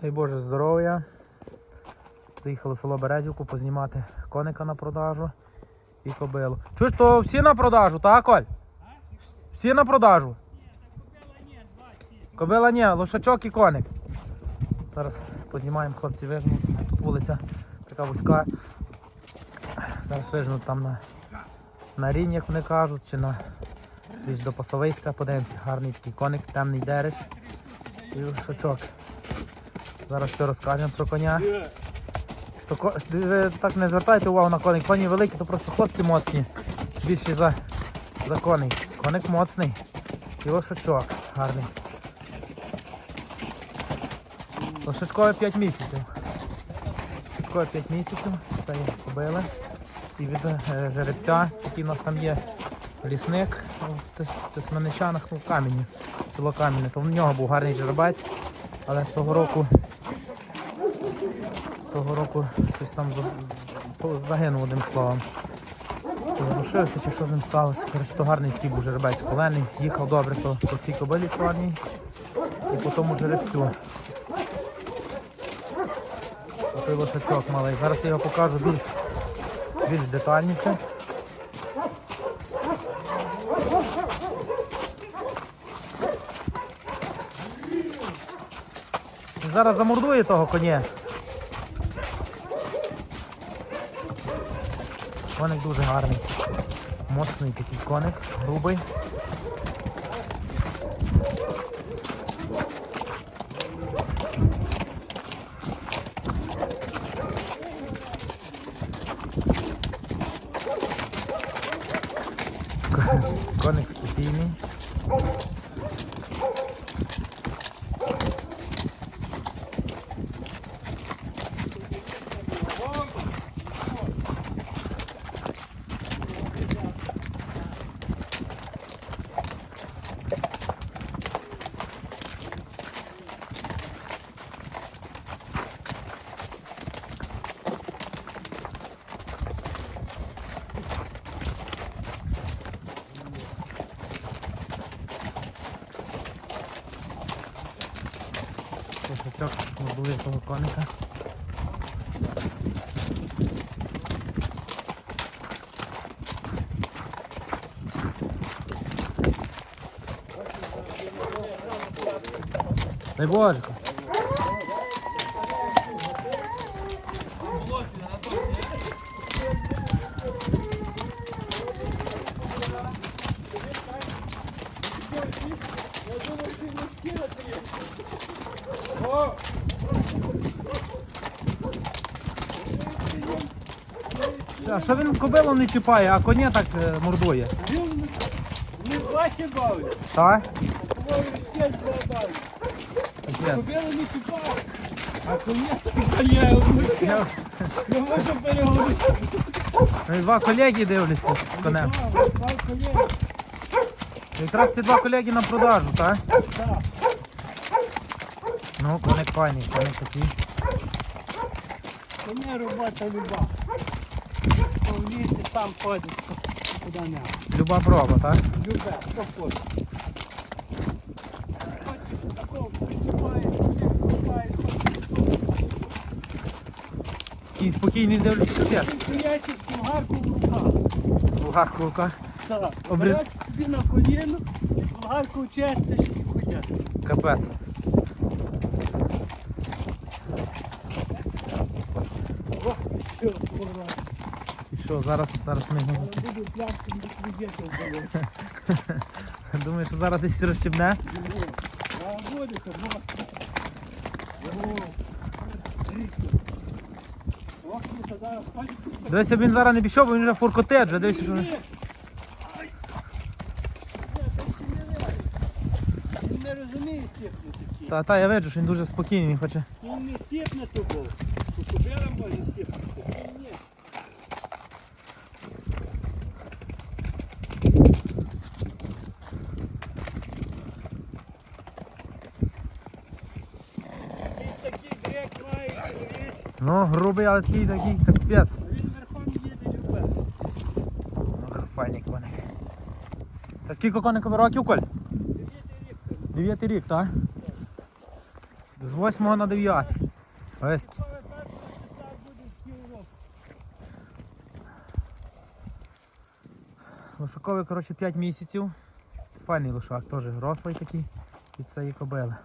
Дай Боже здоров'я. Заїхали в село Березівку познімати коника на продажу і кобилу. Чуєш, то всі на продажу, так, Коль? Всі на продажу? Кобила ні, лошачок і коник. Зараз познімаємо хлопці вижнуть. Тут вулиця така вузька. Зараз вижнуть там на, на рінь, як вони кажуть, чи на більш до Пасовиська. Подивимося, гарний такий коник, темний дереш і лошачок. Зараз все розкажемо про коня. То, ви так не звертайте увагу на коник. Коні великі, то просто хлопці моцні. Більші за, за коней. Коник моцний. І лошачок гарний. Лошачкове 5 місяців. Лошачкове 5 місяців. Це є кобила. І від е, жеребця, який у нас там є лісник в Тис- Тисменичанах, в Кам'яні, село Кам'яне. То в нього був гарний жеребець, але того року того року щось там загинув одним словом. Зарушився чи що з ним сталося. Коротше, то гарний такий був жеребець колений. Їхав добре по, по цій кобилі чорній і по тому жеребцю. Такий лошачок малий. Зараз я його покажу більш, більш детальніше. Зараз замордує того коня. Коник дуже гарний. Моцний такий коник, грубий. К- Коник спокійний. Кошачок мордує того коника. Дай Божко. А що він кобилу не чіпає, а коня так е, мордує? Він не ваші ще згадав. Капець. Кобили не чіпав, а коня є, Я- не можу переговорити. Два колеги дивляться з конем. Якраз ці два колеги на продажу, так? Так. Ну, коник файний, коник такий. Коня робота люба. В лісі сам ходить, куди не. Люба проба, так? Любе, що хоче. Хочеш такого причіпаєш, причіпаєш, Такий спокійний дивлюся капець. Хуясик болгарку в руках. З болгарку в руках. Так. Обріз- Тобі на коліно, болгарку чистиш і хуя. Капець. О, все, ура. І що, зараз, зараз ми. Я буду пляшком кредиту було. Думаєш, що зараз десь розчебне? А буде, то. Дивися, він зараз не пішов, бо він вже фуркоте, вже дивися, що... Ні. Ай. Ні, та це не реально. Він не розуміє сіпне такі. Та, та, я бачу, що він дуже спокійний, він хоче. Він не сіпне тобою. Кубера може сіпнути. Він ні. Ну, грубий, але такий, такий, капець. Він верхом їде любе. Ох, файний коник. Та скільки коникові років, Коль? Дев'ятий рік. Так? З 8 на 9. Ось. Але перший числа буде в півроку. Лошакові, коротше, 5 місяців. Файний лошак, теж рослий такий. І це і кобила.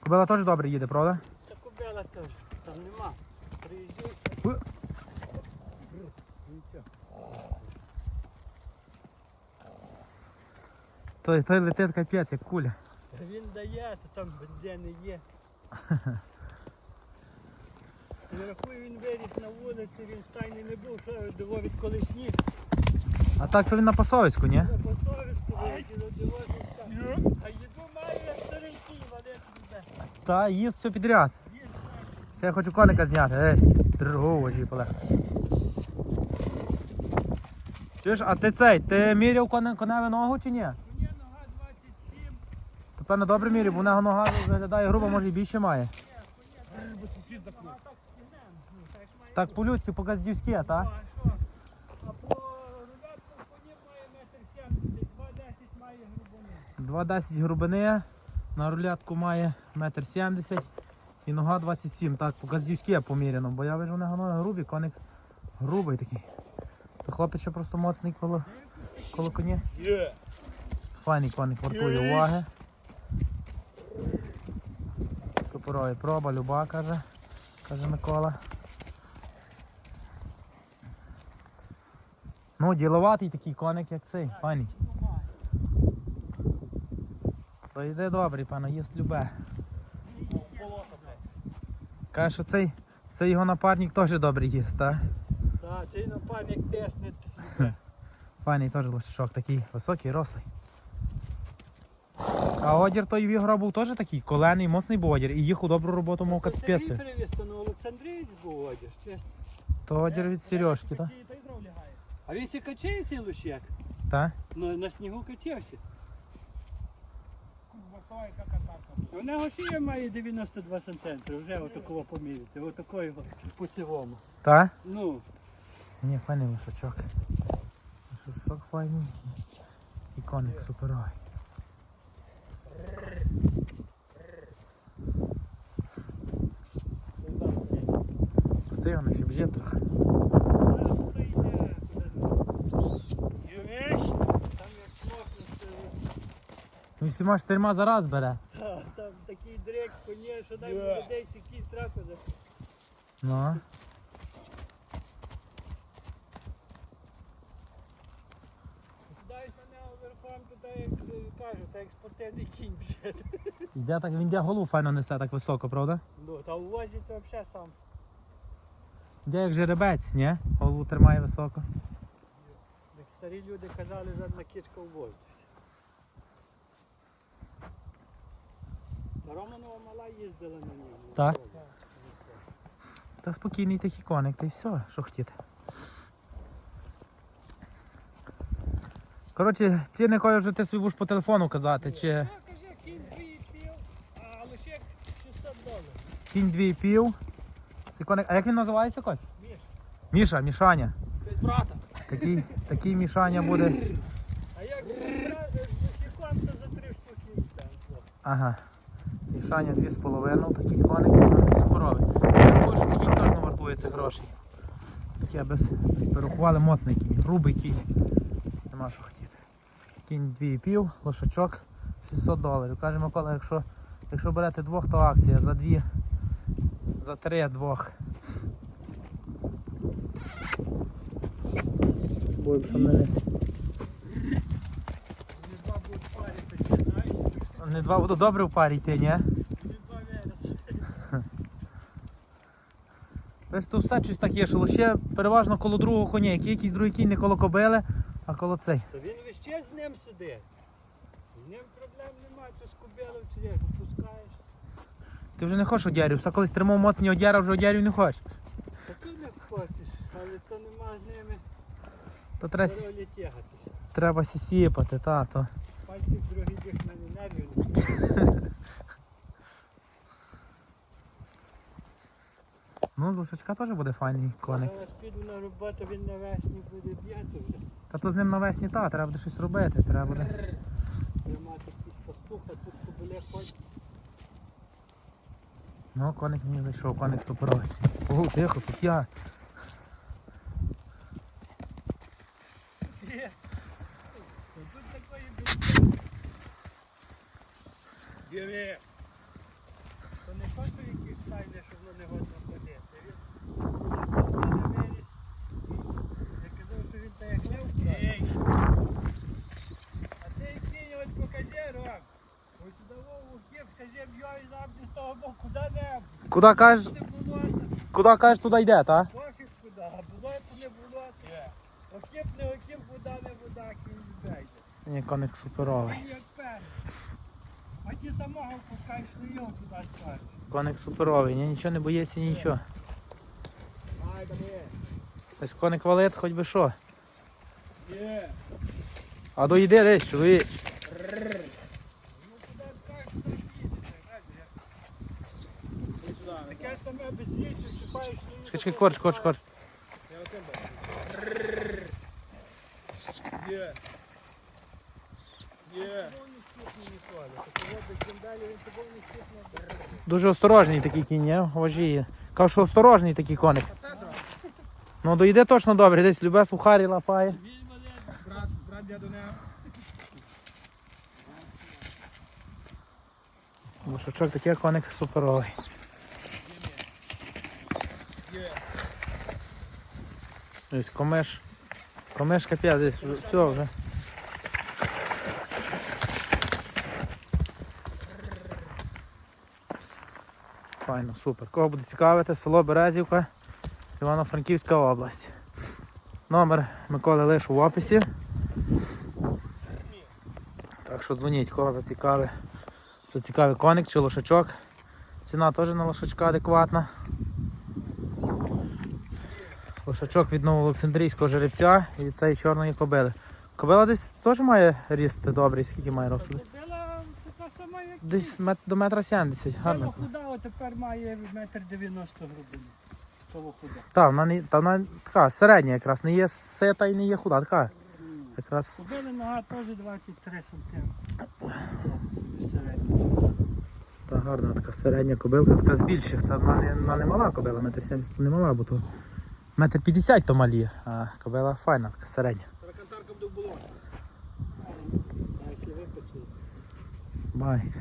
Кобила теж добре їде, правда? Та кобила теж. Там нема. Приїжджай. Той, той летить капець, як куля. Та Він дає, то там бензини є. Я рахую, він виріс на вулиці, він в стайні не був, що диво відколи сніг. А так то він на пасовиську, ні? Я по совістку вилетіло, диво він А їду має як старенький, валити буде. Та їсть все підряд. Ще я хочу коника зняти, есь. Дрогожі поле. Чуєш, а ти цей, ти міряв коне, коневе ногу чи ні? У мене нога 27. То певно добре міряв, бо нього нога виглядає грубо, може і більше має. Так по-людськи, по-газдівськи, А так? А по рулятку коні має метр 70, 2,10 має грубони. 2,10 грубини, на рулятку має 1,70 м і нога 27 Так, по-газдівськи поміряно, бо я вижу, нього ноги грубі, коник грубий такий. То хлопець ще просто моцний коло, коло коні. Файний коник вартує уваги. Суперовий проба, люба, каже, каже Микола. Ну, діловатий такий коник, як цей, файний. То йде добрий, пане, їсть любе. Каже, що цей, цей його напарник теж добрий їсть, так? Так, цей напарник теснить. Файний теж лошачок такий високий, рослий. А одір той в Ігора був теж такий колений, моцний був одір. І їхав добру роботу мов капець. привіз, то на Олександрійць був одяг, чесно. То одір від Сережки, так? А він сі качає цей лущак? Та? На, на снігу качався. У нього шия має 92 см, вже отакого поміряти, отакого його по цілому. Та? Ну, Ні, файний лошачок. Лошачок файний. І коник суперовий. Стигне, ще б'є трохи. Він всіма чотирма за раз бере. Там такий дрек, коні, що дай буде десь якийсь траку. Ну. Дай то так як е, кажуть, так як спортивний кінь вже. Йде так, він йде голову файно несе так високо, правда? Ну, та у возі то взагалі сам. Йде як жеребець, ні? Голову тримає високо. Як старі люди казали, жодна кішка в возі. Романова мала їздила на ньому. Так? Та спокійний такий коник, та й все, що хотіти. Коротше, ціни кою вже ти свій будеш по телефону казати, чи кінь дві пів, а лише 600 доларів. кінь дві і пів. Цей коник. А як він називається Коль? Міш, Міша, Мішаня. без брата. Такий, такий Мішаня буде. А як бусиком, то за три штуки. Ага. Мішаня дві з половиною, такий коник, гарний суперовий. Я чую, що цей кінь теж не вартує цих грошей. Таке без, без переховали моцний кінь, грубий кінь. Нема що хотіти. Кінь дві і пів, лошачок 600 доларів. Каже Микола, якщо, якщо берете двох, то акція за дві, за три двох. Споїм, що не, два будуть буду добре в парі йти, ні? Виросли. Ось тут все щось таке, що лише переважно коло другого коня, який якийсь другий кінь не коло кобили, а коло цей. То він час з ним сидить. З ним проблем немає, то з кубелом чи як, пускаєш. Ти вже не хочеш одярів, все колись тримав моцні одяра, вже одярів не хочеш. Та ти не хочеш, але то нема з ними То треба, сі- ролі тягатися. треба сісіпати, та, то. Пальців другий їх мене нервів. Ну, з лошачка теж буде файний коник. Зараз піду на роботу, він навесні буде б'яти вже. Та то з ним навесні та, треба буде щось робити, треба буде. Ну, коник мені зайшов, коник суперовий. О, тихо, тут я. Є. Тут такої бі- Диви. То не фото якийсь файне, що воно не годно ходити. Він не виріс. Я казав, що він так як лев. А цей кінь ось покажи, Ром. Ось сюди вову кіп, скажи, б'єй завжди з того боку, куди-небудь. Куди кажеш, Не куди кажеш, туди йде, та? Пофіг куди, а болото не болото. Окіп не окіп, вода не вода, кінь віддайте. Ні, коник суперовий. Він як певний. А ті самого пускай шлюйов туди скажеш. Коник суперовий, ні, нічого не боїться, нічого. Ай, є. Ось коник валить, хоч би що. Є. А доїди десь, чоловік. Ну куди скажеш, туди їдете, бачиш? Таке саме без лічу, чіпаєш шлюйов. Чекай, чекай, корч, корч, корч. Дуже осторожний такий кінь, ні? Вожіє. Кажу, що осторожний такий коник. Ну доїде точно добре, десь любе сухарі лапає. Брат, брат, я до нього. Лошачок такий коник суперовий. Є. Ось комеш. Комеш капець, десь все вже. Файно, супер. Кого буде цікавити, село Березівка, Івано-Франківська область. Номер Миколи лише в описі. Так що дзвоніть, кого зацікавить. Зацікавий коник чи лошачок. Ціна теж на лошачка адекватна. Лошачок від новоолександрійського жеребця і від цієї чорної кобили. Кобила десь теж має ріст добрий, скільки має росту? Кобила така сама, як Десь мет- до метра сімдесят, гарно. Худа, а тепер має метр 90 грубин. Того худа. Так, вона, не, та вона така середня якраз, не є сита і не є худа, така. Якраз Кобили нога теж 23 см. Та гарна така середня кобилка, така з більших. Та вона не, вона не мала кобила, метр сімдесят не мала, бо то метр п'ятдесят то малі, а кобила файна, така середня. Таракантарка б було. А. Байк.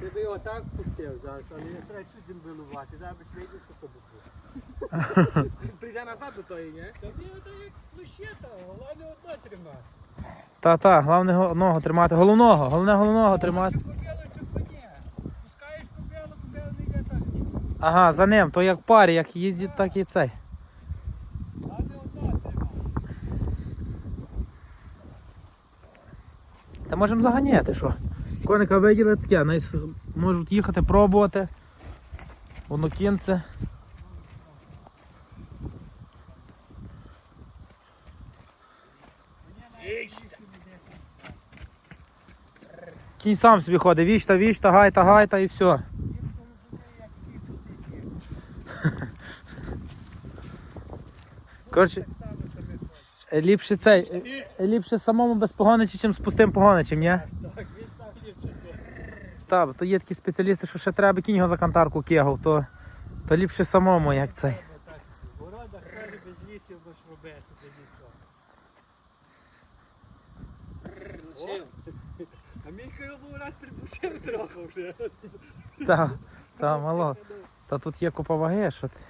Ти би його так пустив зараз, але не треба чуть зімбилувати. Зараз би слідів, що то буде. Прийде назад до тої, ні? Та ти ото як лущета, головне одно тримати. Та-та, головне го- одного тримати, головного, головне головного тримати. Чи кобилу, чи коня. Пускаєш кобилу, кобила не йде так. ні. Ага, за ним, то як парі, як їздить, так і цей. Та можемо заганяти, що? Коника виділи таке, можуть їхати пробувати. Онукінце. Кінь сам собі ходить, вічта, вічта, гайта, гайта і все. Коротше, ліпше цей, ліпше самому без погоничі, чим з пустим погоничем, ні? Так, він сам ліпше. Так, бо то є такі спеціалісти, що ще треба кінь його за кантарку кегав, то, то ліпше самому, як цей. Городах каже без лісів будеш робити, нічого. А Мілька його був раз припустив трохи вже. Та, та мало. Та тут є купа ваги, що ти.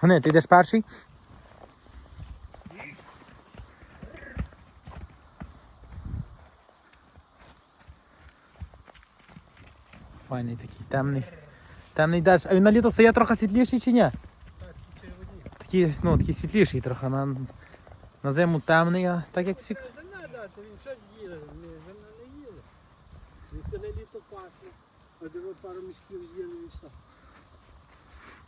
Гони, ти йдеш перший? Файний такий, темний. Темний деш. А він на літо стає трохи світліший чи ні? Такий, ну, такий світліший трохи. На, на зиму темний, а так як всі. Дати, він щось їде, зерна не їде. Він ціле літо пасли, а диво пару мішків з'їли і все.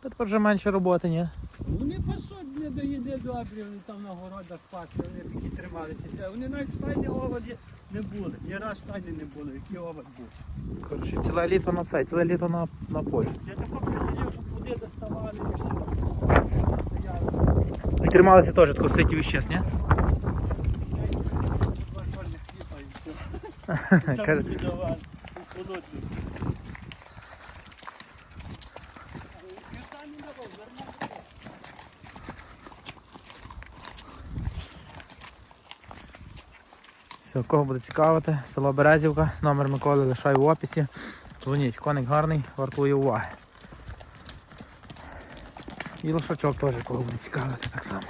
Та тепер вже менше роботи, ні? Вони пасуть не доїде добре, вони там на городах пасуть, вони такі трималися. Це Вони навіть стайні оводі не були. Ні раз стайні не було, який овод був. Коротше, ціле літо на це, ціле літо на, на полі. Я тако присидів, що плоди доставали і все. І трималися теж тако ситі віщес, ні? два чорних хліба і все. Там Каже- тобі давали, у холодні. Я там не давав, нормально. Все, кого буде цікавити, село Березівка, номер Миколи лишаю в описі. Дзвоніть, коник гарний, вартує уваги. І лошачок теж кого буде цікавити так само.